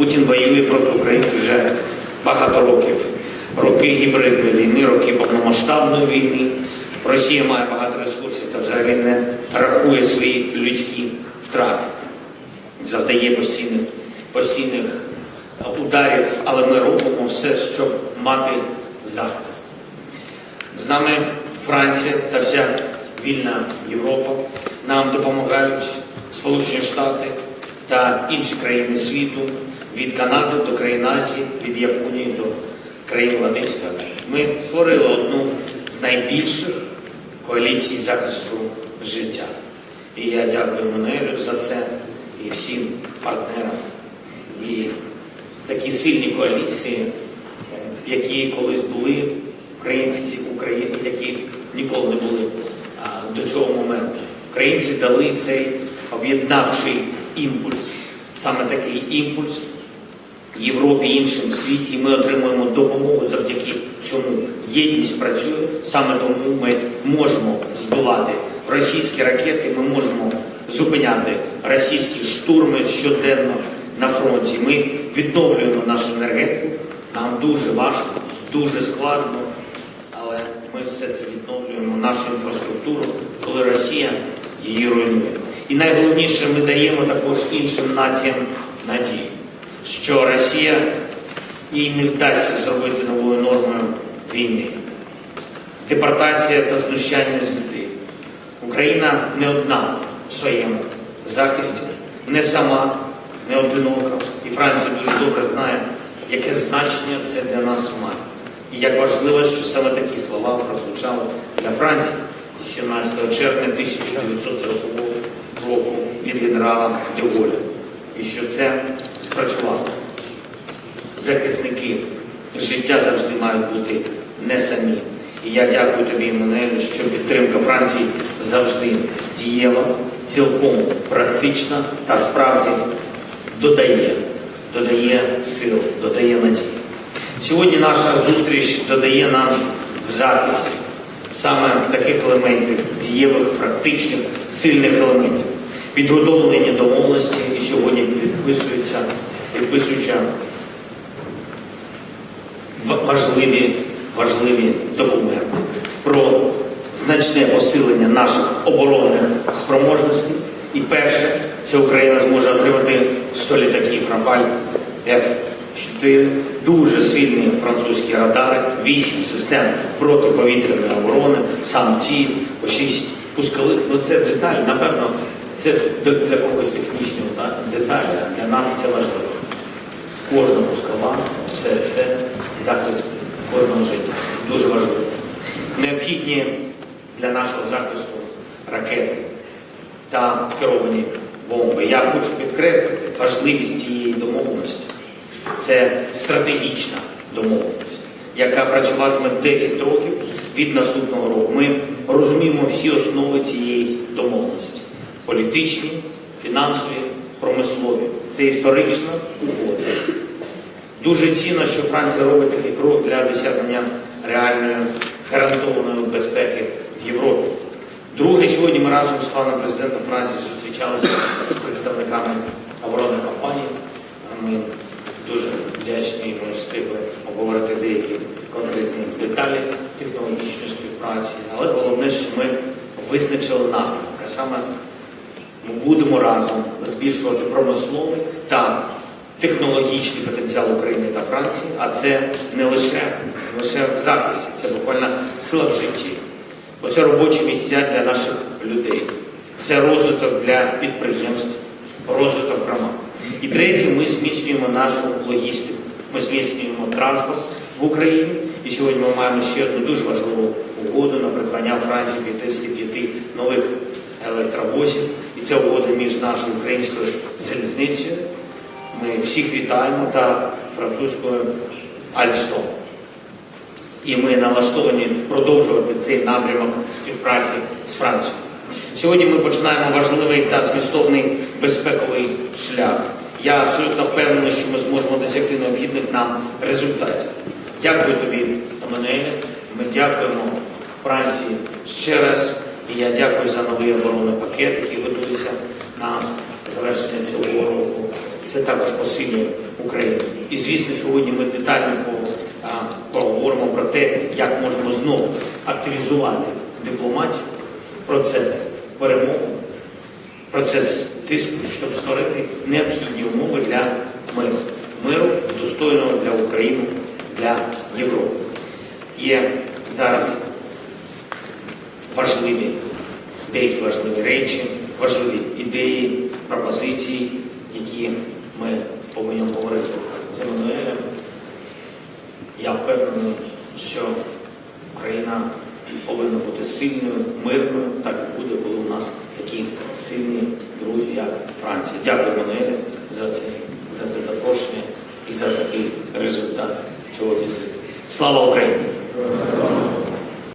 Путін воює проти українців вже багато років. Роки гібридної війни, роки повномасштабної війни. Росія має багато ресурсів та взагалі не рахує свої людські втрати. Завдає постійних, постійних ударів, але ми робимо все, щоб мати захист. З нами Франція та вся вільна Європа. Нам допомагають Сполучені Штати та інші країни світу, від Канади до країн Азії, від Японії до країн Латинської Америки. Ми створили одну з найбільших коаліцій захисту життя. І я дякую Мануелю за це і всім партнерам. І такі сильні коаліції, е, які колись були українські України, які ніколи не були до цього моменту. Українці дали цей об'єднавчий імпульс. Саме такий імпульс Європі іншим світі. Ми отримуємо допомогу завдяки цьому. Єдність працює. Саме тому ми можемо збивати російські ракети, ми можемо зупиняти російські штурми щоденно на фронті. Ми відновлюємо нашу енергетику. Нам дуже важко, дуже складно, але ми все це відновлюємо, нашу інфраструктуру, коли Росія її руйнує. І найголовніше, ми даємо також іншим націям надію, що Росія їй не вдасться зробити новою нормою війни. Депортація та знущання з людей. Україна не одна в своєму захисті, не сама, не одинока. І Франція дуже добре знає, яке значення це для нас має. І як важливо, що саме такі слова прозвучали для Франції 17 червня 1940 року від генерала де Голля. І що це спрацювало. Захисники життя завжди мають бути не самі. І я дякую тобі, Еммануелю, що підтримка Франції завжди дієва, цілком практична та справді додає, додає сил, додає надії. Сьогодні наша зустріч додає нам в захисті саме таких елементів, дієвих, практичних, сильних елементів. Підготовлені домовленості і сьогодні підписуються, підписуються важливі, важливі документи про значне посилення наших оборонних спроможностей. І перше, це Україна зможе отримати 100 літаків Рафаль F-4, дуже сильні французькі радари, 8 систем протиповітряної оборони, сам ті по 6 пускових. Ну це деталь, напевно, це для когось технічні да, деталі, а для нас це важливо. Кожна пускова це, це захист кожного життя. Це дуже важливо. Необхідні для нашого захисту ракети та керовані бомби. Я хочу підкреслити важливість цієї домовленості. Це стратегічна домовленість, яка працюватиме 10 років від наступного року. Ми розуміємо всі основи цієї домовленості: політичні, фінансові, промислові. Це історична угода. Дуже цінно, що Франція робить такий крок для досягнення реальної гарантованої безпеки в Європі. Друге, сьогодні ми разом з паном президентом Франції зустрічалися з представниками оборонних компаній. Ми дуже вдячні, ми встигли обговорити деякі конкретні деталі технологічної співпраці. Але головне, що ми визначили напрямок, а саме ми будемо разом збільшувати промисловий та технологічний потенціал України та Франції, а це не лише, не лише в захисті, це буквально сила в житті. Бо це робочі місця для наших людей, це розвиток для підприємств, розвиток громад. І третє, ми зміцнюємо нашу логістику, ми зміцнюємо транспорт в Україні. І сьогодні ми маємо ще одну дуже важливу угоду на придбання Франції 55 нових електровозів. І це угода між нашою українською залізницею. Ми всіх вітаємо та французькою Альстом. І ми налаштовані продовжувати цей напрямок співпраці з Францією. Сьогодні ми починаємо важливий та змістовний безпековий шлях. Я абсолютно впевнений, що ми зможемо досягти необхідних нам результатів. Дякую тобі, Еммануеле. Ми дякуємо Франції ще раз. І я дякую за новий оборонний пакет, який готується на завершення цього року. Це також посилює України. І звісно, сьогодні ми детально поговоримо про те, як можемо знову активізувати дипломатію, процес перемоги, процес тиску, щоб створити необхідні умови для миру, миру достойного для України, для Європи. Є зараз важливі, деякі важливі речі, важливі ідеї, пропозиції, які ми повинні обговорити з Еммануелем. Я впевнений, що Україна повинна бути сильною, мирною, так і буде, коли у нас такі сильні друзі, як Франція. Дякую, Еммануеле, за це, за це запрошення і за такий результат цього візиту. Слава Україні!